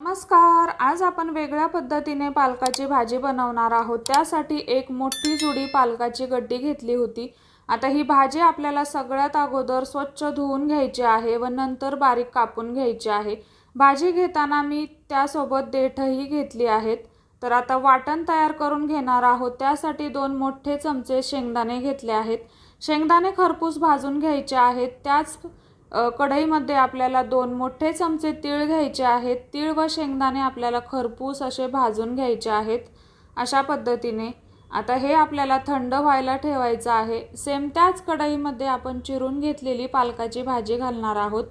नमस्कार. आज आपण वेगळ्या पद्धतीने पालकाची भाजी बनवणार आहोत. त्यासाठी एक मोठी जुडी पालकाची गड्डी घेतली होती. आता ही भाजी आपल्याला सगळ्यात अगोदर स्वच्छ धुवून घ्यायची आहे व नंतर बारीक कापून घ्यायची आहे. भाजी घेताना मी त्यासोबत देठही घेतली आहेत. तर आता वाटण तयार करून घेणार आहोत. त्यासाठी दोन मोठे चमचे शेंगदाणे घेतले आहेत. शेंगदाणे खरपूस भाजून घ्यायचे आहेत. त्याच कढईमध्ये आपल्याला दोन मोठे चमचे तीळ घ्यायचे आहेत. तीळ व शेंगदाणे आपल्याला खरपूस असे भाजून घ्यायचे आहेत. अशा पद्धतीने आता हे आपल्याला थंड व्हायला ठेवायचं आहे. सेम त्याच कढईमध्ये आपण चिरून घेतलेली पालकाची भाजी घालणार आहोत.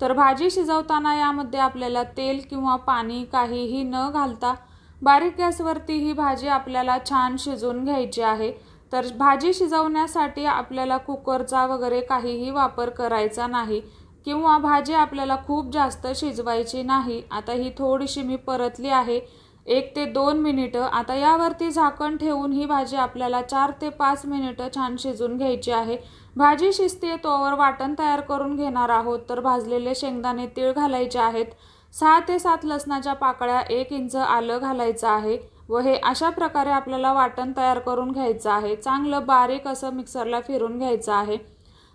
तर भाजी शिजवताना यामध्ये आपल्याला तेल किंवा पाणी काहीही न घालता बारीक गॅसवरती ही भाजी आपल्याला छान शिजवून घ्यायची आहे. तर भाजी शिजवण्यासाठी आपल्याला कुकरचा वगैरे काहीही वापर करायचा नाही किंवा भाजी आपल्याला खूप जास्त शिजवायची नाही. आता ही थोडीशी मी परतली आहे. एक ते दोन मिनिटं. आता यावरती झाकण ठेवून ही भाजी आपल्याला चार ते पाच मिनिटं छान शिजून घ्यायची आहे. भाजी शिजते तोवर वाटण तयार करून घेणार आहोत. तर भाजलेले शेंगदाणे तीळ घालायचे आहेत. सहा ते सात लसणाच्या पाकळ्या एक इंच आलं घालायचं आहे. व हे अशा प्रकारे आपल्याला वाटण तयार करून घ्यायचं आहे. चांगलं बारीक असं मिक्सरला फिरून घ्यायचं आहे.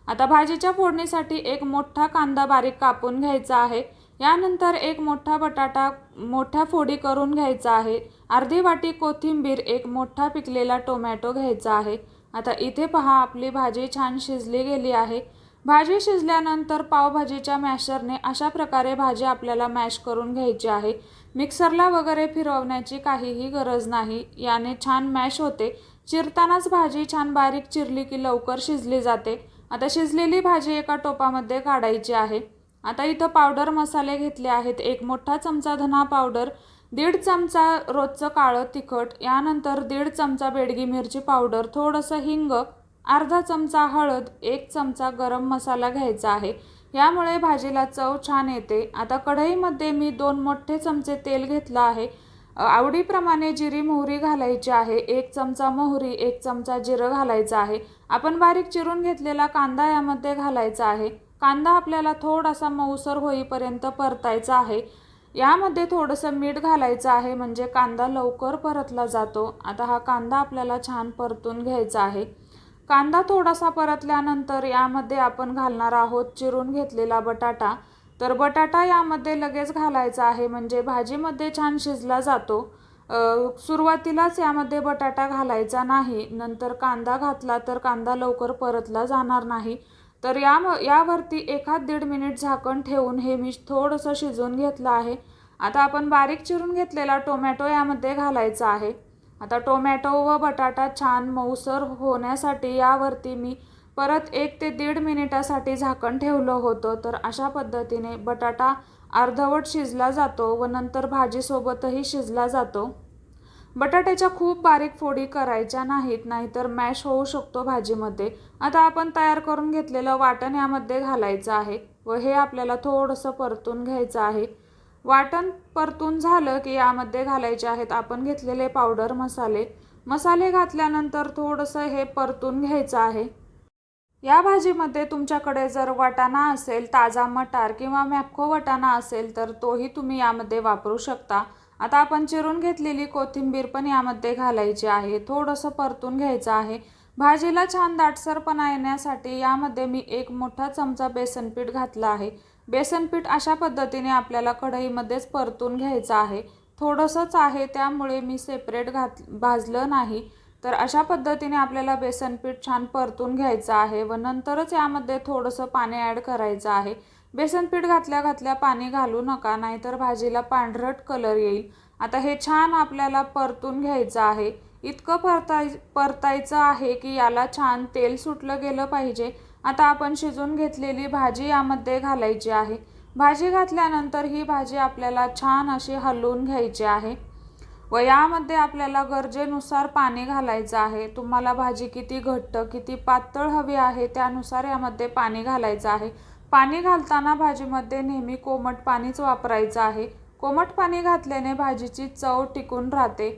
आता भाजीच्या फोडणीसाठी एक मोठा कांदा बारीक कापून घ्यायचा आहे. यानंतर एक मोठा बटाटा मोठ्या फोडी करून घ्यायचा आहे. अर्धी वाटी कोथिंबीर एक मोठा पिकलेला टोमॅटो घ्यायचा आहे. आता इथे पहा आपली भाजी छान शिजली गेली आहे. भाजी शिजल्यानंतर पावभाजीच्या मॅशरने अशा प्रकारे भाजी आपल्याला मॅश करून घ्यायची आहे. मिक्सरला वगैरे फिरवण्याची काहीही गरज नाही. याने छान मॅश होते. चिरतानाच भाजी छान बारीक चिरली की लवकर शिजली जाते. आता शिजलेली भाजी एका टोपामध्ये काढायची आहे. आता इथं पावडर मसाले घेतले आहेत. एक मोठा चमचा धना पावडर दीड चमचा रोजचं काळं तिखट यानंतर दीड चमचा बेडगी मिरची पावडर थोडंसं हिंग अर्धा चमचा हळद एक चमचा गरम मसाला घ्यायचा आहे. यामुळे भाजीला चव छान येते. आता कढईमध्ये मी दोन मोठे चमचे तेल घेतलं आहे. आवडीप्रमाणे जिरी मोहरी घालायची आहे. एक चमचा मोहरी एक चमचा जिरं घालायचं आहे. आपण बारीक चिरून घेतलेला कांदा यामध्ये घालायचा आहे. कांदा आपल्याला थोडासा मऊसर होईपर्यंत परतायचा आहे. यामध्ये थोडंसं मीठ घालायचं आहे म्हणजे कांदा लवकर परतला जातो. आता हा कांदा आपल्याला छान परतून घ्यायचा आहे. कांदा थोडासा परतल्यानंतर यामध्ये आपण घालणार आहोत चिरून घेतलेला बटाटा. तर बटाटा यामध्ये लगेच घालायचा आहे म्हणजे भाजीमध्ये छान शिजला जातो. सुरुवातीलाच यामध्ये बटाटा घालायचा नाही नंतर कांदा घातला तर कांदा लवकर परतला जाणार नाही. तर या यावरती एखाद दीड मिनिट झाकण ठेवून हे मी थोडंसं शिजवून घेतलं आहे. आता आपण बारीक चिरून घेतलेला टोमॅटो यामध्ये घालायचा आहे. आता टोमॅटो व बटाटा छान मऊसर होण्यासाठी यावरती मी परत एक ते दीड मिनिटासाठी झाकण ठेवलं होतं. तर अशा पद्धतीने बटाटा अर्धवट शिजला जातो व नंतर भाजीसोबतही शिजला जातो. बटाट्याच्या खूप बारीक फोडी करायच्या नाहीत नाहीतर मॅश होऊ शकतो भाजीमध्ये. आता आपण तयार करून घेतलेलं वाटण यामध्ये घालायचं आहे व हे आपल्याला थोडंसं परतून घ्यायचं आहे. वाटण परतून झालं की यामध्ये घालायचे आहेत आपण घेतलेले पावडर मसाले. मसाले घातल्यानंतर थोडंसं हे परतून घ्यायचं आहे. या भाजीमध्ये तुमच्याकडे जर वाटाणा असेल ताजा मटार किंवा मॅपको वाटाणा असेल तर तोही तुम्ही यामध्ये वापरू शकता. आता आपण चिरून घेतलेली कोथिंबीर पण यामध्ये घालायची आहे. थोडंसं परतून घ्यायचं आहे. भाजीला छान दाटसरपणा येण्यासाठी यामध्ये मी एक मोठा चमचा बेसन पीठ घातलं आहे. बेसन पीठ अशा पद्धतीने आपल्याला कढईमध्येच परतून घ्यायचं आहे. थोडंसंच आहे त्यामुळे मी सेपरेट घात भाजलं नाही. तर अशा पद्धतीने आपल्याला बेसन पीठ छान परतून घ्यायचं आहे व नंतरच यामध्ये थोडंसं पाणी ॲड करायचं आहे. बेसन पीठ घातल्या घातल्या पाणी घालू नका नाहीतर भाजीला पांढरट कलर येईल. आता हे छान आपल्याला परतून घ्यायचं आहे. इतकं परताय परतायचं आहे की याला छान तेल सुटलं गेलं पाहिजे. आता आपण शिजून घेतलेली भाजी यामध्ये घालायची आहे. भाजी घातल्यानंतर ही भाजी आपल्याला छान अशी हलवून घ्यायची आहे. व यामध्ये आपल्याला गरजेनुसार पाणी घालायचं आहे. तुम्हाला भाजी किती घट्ट किती पातळ हवी आहे त्यानुसार यामध्ये पाणी घालायचं आहे. पाणी घालताना भाजीमध्ये नेहमी कोमट पाणीच वापरायचं आहे. कोमट पाणी घातल्याने भाजीची चव टिकून राहते.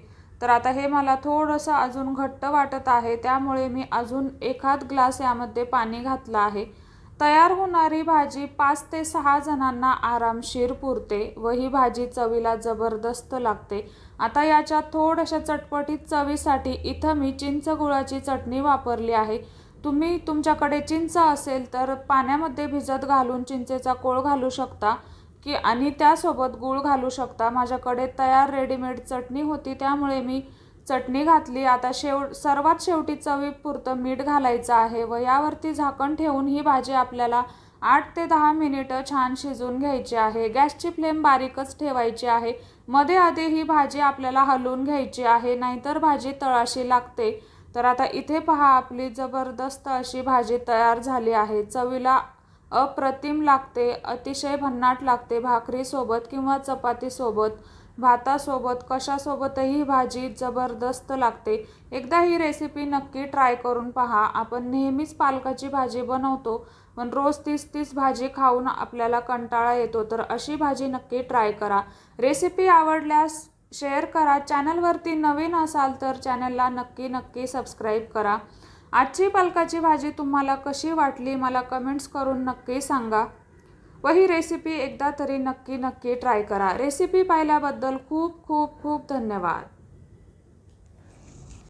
तर आता हे मला थोडंसं अजून घट्ट वाटत आहे त्यामुळे मी अजून एखाद ग्लास यामध्ये पाणी घातलं आहे. तयार होणारी भाजी पाच ते सहा जणांना आरामशीर पुरते व ही भाजी चवीला जबरदस्त लागते. आता याच्या थोड्याशा चटपटीत चवीसाठी इथं मी चिंच गुळाची चटणी वापरली आहे. तुम्ही तुमच्याकडे चिंच असेल तर पाण्यामध्ये भिजत घालून चिंचेचा कोळ घालू शकता. की आणि त्यासोबत गूळ घालू शकता. माझ्याकडे तयार रेडीमेड चटणी होती त्यामुळे मी चटणी घातली. आता शेव सर्वात शेवटी चवीपुरतं मीठ घालायचं आहे व यावरती झाकण ठेवून ही भाजी आपल्याला आठ ते दहा मिनिटं छान शिजवून घ्यायची आहे. गॅसची फ्लेम बारीकच ठेवायची आहे. मध्ये आधी ही भाजी आपल्याला हलवून घ्यायची आहे नाहीतर भाजी तळाशी लागते. तर आता इथे पहा आपली जबरदस्त अशी भाजी तयार झाली आहे. चवीला अप्रतिम लागते अतिशय भन्नाट लागते भाकरीसोबत किंवा चपातीसोबत भातासोबत कशासोबतही भाजी जबरदस्त लागते. एकदा ही रेसिपी नक्की ट्राय करून पहा. आपण नेहमीच पालकाची भाजी बनवतो पण रोज तीच तीच भाजी खाऊन आपल्याला कंटाळा येतो तर अशी भाजी नक्की ट्राय करा. रेसिपी आवडल्यास शेअर करा. चॅनलवरती नवीन असाल तर चॅनलला नक्की नक्की सबस्क्राईब करा. आजची पालकाची भाजी तुम्हाला कशी वाटली मला कमेंट्स करून नक्की सांगा. व ही रेसिपी एकदा तरी नक्की नक्की ट्राय करा. रेसिपी पाहिल्याबद्दल खूप खूप खूप धन्यवाद.